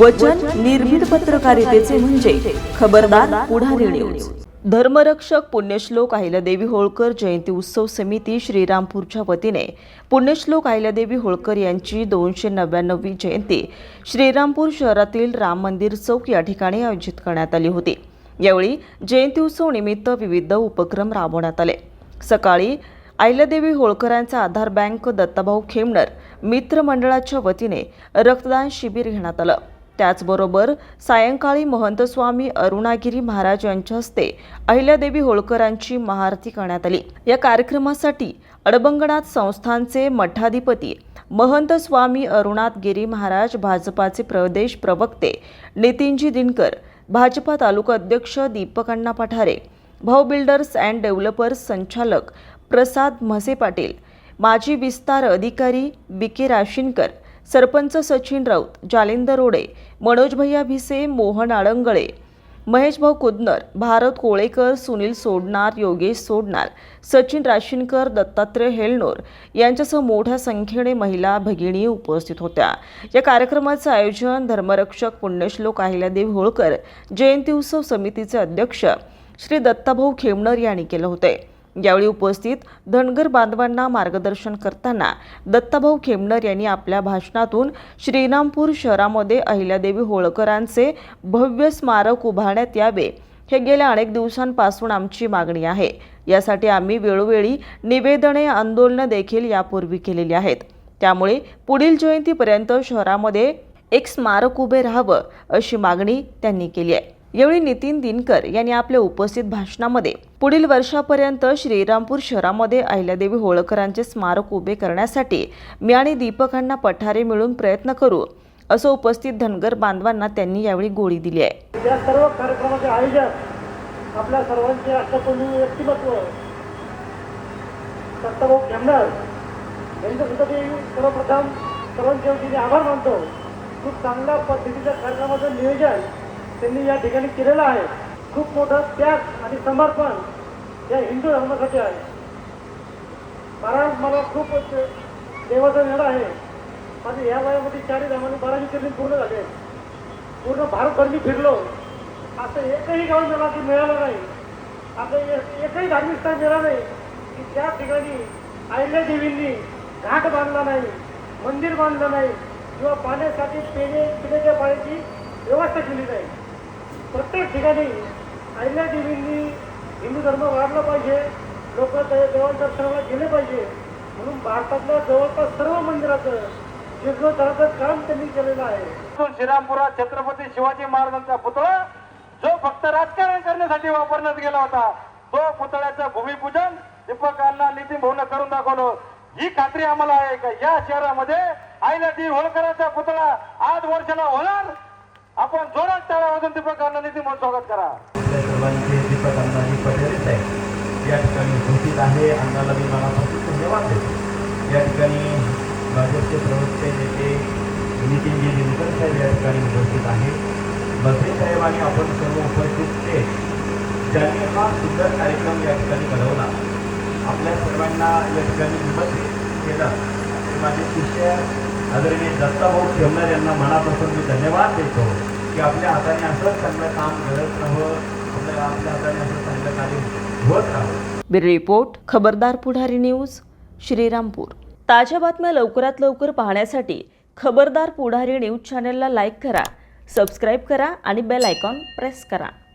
वचन निर्भीड पत्रकारितेचे म्हणजे खबरदार पुढारी न्यूज धर्मरक्षक पुण्यश्लोक अहिल्यादेवी होळकर जयंती उत्सव समिती श्रीरामपूरच्या वतीने पुण्यश्लोक अहिल्यादेवी होळकर यांची दोनशे नव्याण्णवी जयंती श्रीरामपूर शहरातील राम मंदिर चौक या ठिकाणी आयोजित करण्यात आली होती. यावेळी जयंती उत्सव निमित्त विविध उपक्रम राबवण्यात आले. सकाळी अहिल्यादेवी होळकरांचा आधार बँक दत्ताभाऊ खेमणर मित्रमंडळाच्या वतीने रक्तदान शिबिर घेण्यात आलं. त्याचबरोबर सायंकाळी महंत स्वामी अरुणागिरी महाराज यांच्या हस्ते अहिल्यादेवी होळकरांची महाआरती करण्यात आली. या कार्यक्रमासाठी अडबंगणात संस्थांचे मठाधिपती महंत स्वामी अरुणाथ गिरी महाराज भाजपाचे प्रदेश प्रवक्ते नितीनजी दिनकर भाजपा तालुका अध्यक्ष दीपक अण्णा पठारे भाऊ बिल्डर्स अँड डेव्हलपर्स संचालक प्रसाद म्हसे पाटील माजी विस्तार अधिकारी बी के राशीनकर सरपंच सचिन राऊत जालिंदर रोडे मनोज भैया भिसे मोहन आळंगळे महेश भाऊ कुदनर भारत कोळेकर सुनील सोडणार योगेश सोडणार सचिन राशीनकर दत्तात्रय हेलनोर यांच्यासह मोठ्या संख्येने महिला भगिनी उपस्थित होत्या. या कार्यक्रमाचं आयोजन धर्मरक्षक पुण्यश्लोक अहिल्यादेव होळकर जयंती उत्सव समितीचे अध्यक्ष श्री दत्ताभाऊ खेमणर यांनी केलं होतं. यावेळी उपस्थित धनगर बांधवांना मार्गदर्शन करताना दत्ताभाऊ खेमनर यांनी आपल्या भाषणातून श्रीरामपूर शहरामध्ये अहिल्यादेवी होळकरांचे भव्य स्मारक उभारण्यात यावे हे गेल्या अनेक दिवसांपासून आमची मागणी आहे. यासाठी आम्ही वेळोवेळी निवेदने आंदोलनं देखील यापूर्वी केलेली आहेत. त्यामुळे पुढील जयंतीपर्यंत शहरामध्ये एक स्मारक उभे राहावं अशी मागणी त्यांनी केली आहे. यावेळी नितीन दिनकर यांनी आपल्या उपस्थित भाषणामध्ये पुढील वर्षापर्यंत श्रीरामपूर शहरामध्ये अहिल्यादेवी होळकरांचे स्मारक उभे करण्यासाठी मी आणि दीपकांना पठारे मिळून प्रयत्न करू असं उपस्थित धनगर बांधवांना त्यांनी यावेळी गोळी दिली आहे. या सर्व कार्यक्रमाचे आयोजक आपल्या सर्वांचे राष्ट्रपती व्यक्तिमत्व दत्ताभाऊ खेमणार यांचं सुद्धा मी सर्वप्रथम सर्वांच्या वतीने आभार मानतो. खूप चांगल्या पद्धतीच्या कार्यक्रमाचं नियोजन त्यांनी या ठिकाणी केलेला आहे. खूप मोठं त्याग आणि समर्पण या हिंदू धर्मासाठी आहे. कारण मला खूप देवाचा वेळ आहे. माझं या वयामध्ये चारही धामाने बारावी करून पूर्ण झाले. पूर्ण भारतभर मी फिरलो. असं एकही गाव मला ते मिळालं नाही. असं एकही धार्मिक स्थान मिळालं नाही. की त्या ठिकाणी आयल्या देवींनी घाट बांधला नाही मंदिर बांधलं नाही किंवा पाण्यासाठी पिणे पिण्याच्या पाण्याची प्रत्येक ठिकाणी अहिल्या देवींनी हिंदू धर्म वाढला पाहिजे लोक देवादर्शनाला गेले पाहिजे म्हणून भारतातल्या जवळपास सर्व मंदिराचं जीर्णोद्धाराचं काम त्यांनी केलेलं आहे. श्रीरामपुरात छत्रपती शिवाजी महाराजांचा पुतळा जो फक्त राजकारण करण्यासाठी वापरण्यात गेला होता तो पुतळ्याचं भूमिपूजन दीपकांना नितीन भाऊन करून दाखवलं. ही खात्री आम्हाला आहे का? या शहरामध्ये आईला दी होळकरांचा पुतळा आज वर्षाला होणार? आपण जोरात टाळा वाजून दीपकांना नितीन भाऊ स्वागत करा. आपल्या सर्वांचे दीपक अण्णाजी पटेलच आहे या ठिकाणी उपस्थित आहे अण्णाला मी मनापासून धन्यवाद देतो. या ठिकाणी भाजपचे प्रवक्ते नेते नितीनजी दिनकर साहेब या ठिकाणी उपस्थित आहे बसरे साहेब आणि आपण सर्व उपस्थित ते ज्यांनी हा सुंदर कार्यक्रम या ठिकाणी घडवला आपल्या सर्वांना या ठिकाणी निमंत्रित केलं माझे शिष्य आदरणीय दत्ताभाऊ खेमणार यांना मनापासून मी धन्यवाद देतो की आपल्या हाताने असं चांगलं काम घडत राहावं आपल्या आपल्या हाताने असं चांगलं कार्य होत राहावं रिपोर्ट खबरदार पुढारी न्यूज श्रीरामपूर. ताज्या बातम्या लवकरात लवकर पाहण्यासाठी खबरदार पुढारी न्यूज चॅनलला लाईक करा सबस्क्राईब करा आणि बेल आयकॉन प्रेस करा.